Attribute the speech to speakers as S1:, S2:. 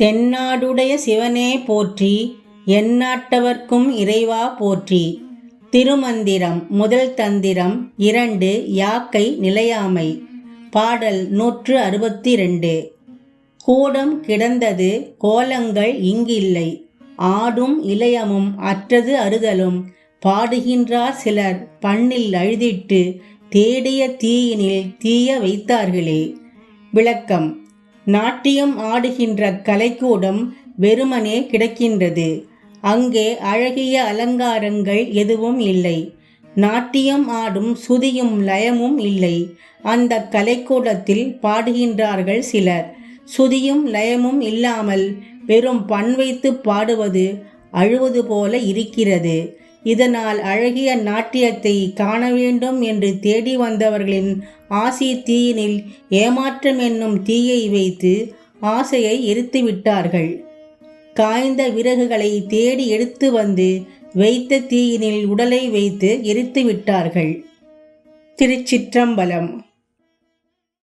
S1: தென்னாடுடைய சிவனே போற்றி எந்நாட்டவர்க்கும் இறைவா போற்றி. திருமந்திரம் முதல் தந்திரம் இரண்டு யாக்கை நிலையாமை. பாடல் நூற்று அறுபத்தி ரெண்டு கூடம் கிடந்தது கோலங்கள் இங்கில்லை. ஆடும் இளையமும் அற்றது அறுதலும். பாடுகின்றார் சிலர் பண்ணில் அழுதிட்டு தேடிய தீயினில் தீய வைத்தார்களே. விளக்கம் நாட்டியம் ஆடுகின்ற கலைக்கூடம் வெறுமனே கிடக்கின்றது. அங்கே அழகிய அலங்காரங்கள் எதுவும் இல்லை. நாட்டியம் ஆடும் சுதியும் லயமும் இல்லை. அந்த கலைக்கூடத்தில் பாடுகின்றார்கள் சிலர். சுதியும் லயமும் இல்லாமல் வெறும் பண் வைத்து பாடுவது அழுவது போல இருக்கிறது. இதனால் அழகிய நாட்டியத்தை காண வேண்டும் என்று தேடி வந்தவர்களின் ஆசி தீயினில் ஏமாற்றம் என்னும் தீயை வைத்து ஆசையை எரித்து விட்டார்கள் காய்ந்த விறகுகளை தேடி எடுத்து வந்து வைத்த தீயினில் உடலை வைத்து எரித்து விட்டார்கள் திருச்சிற்றம்பலம்